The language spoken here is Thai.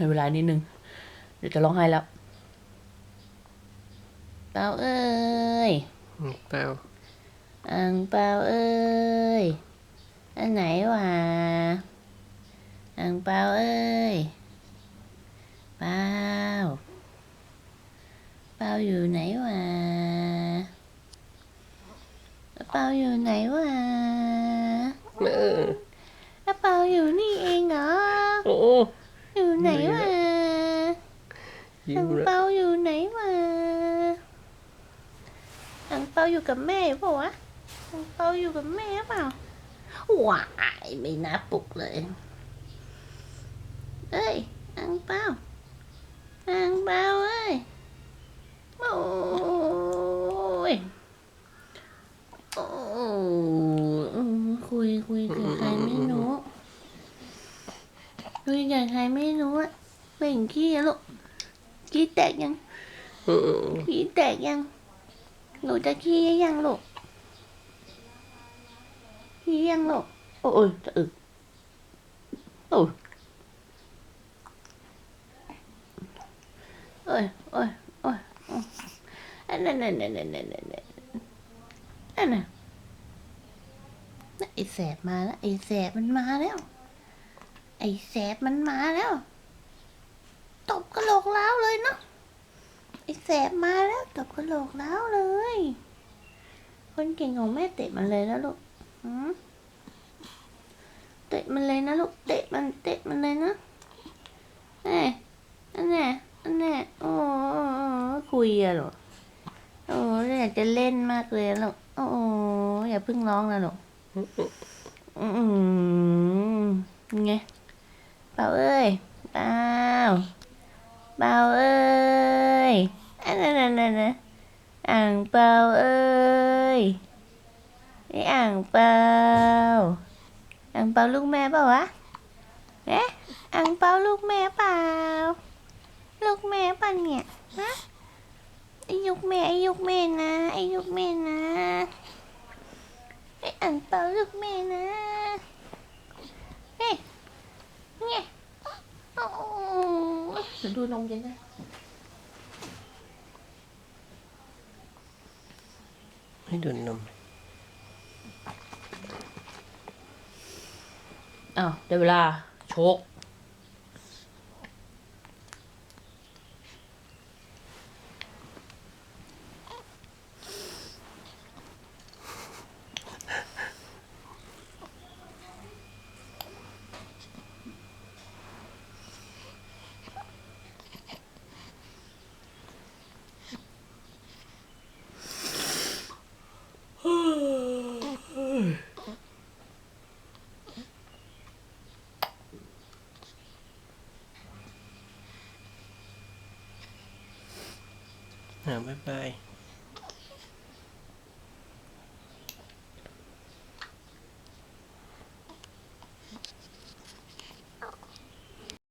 ให้เวลานิดนึง เดี๋ยวจะร้องไห้แล้วเปาเอ้ยอืมเปล่าอังเปาเอ้ย อันไหนวะอังเปาเอ้ยเปาเปาอยู่ไหนวะเปาอยู่ไหนวะเออแล้วเปาอยู่นี่เองเหรอ โอ้ อยู่ไหนวะยิ้อัมงแล้วเปาอยู่ไหนวะอังเปาอยู่กับแม่เปล่าวะอังเปาอยู่กับแม่เปล่าว้ายไม่น่าปลุกเลย เอ้ยอังเปาอังเปาเอ้ยโอ้ยโอ้อืมคุยคุยกับใครไม่รู้ คุยกับใครไม่รู้อะเบ่งขี้อะลูกขี้แตกยังอืมขี้แตกยัง หนูจะขี้ยังลูกขี้ยังลูกโอ้ยจะอึโอ้ยโอ้ยโอ้ยโอ้ยโอ้ยอันนั้นนั่นนั่นนั่นนั่นนั่นนั่นน่ะไอ้แสบมาแล้วไอ้แสบมันมาแล้ว ไอ้แสบมันมาแล้ว ตบกระโหลกล้าวเลยเนาะไอ้แสบมาแล้ว ตบกระโหลกล้าวเลย คนเก่งของแม่เตะมันเลยนะลูกเตะมันเลยนะลูกเตะมันเตะมันเลยนะเอ้ยอันแน่อันแน่โอ้คุยอะลูกโอ้อยากจะเล่นมากเลยลูกโอ้อย่าเพิ่งร้องนะลูกอืมไง เปล่าเอ้ยเปล่าเปาเอ้ยอันนั้นนั่นอ่างเปาเอ้ยไออ่างเปาอ่างเปาลูกแม่เปล่าวะเอ๊ะอ่างเปาลูกแม่เปล่าลูกแม่ป่ะเนี่ยฮะไอยุกแม่ไอยุกแม่นะไอยุกแม่นะไออ่างเปาลูกแม่นะเฮ้ยเนี่ย โอ้ เดี๋ยวดูนมเย็นนะให้ดูดนมอ้าวได้เวลา โชก嗯อ่า บ๊ายบาย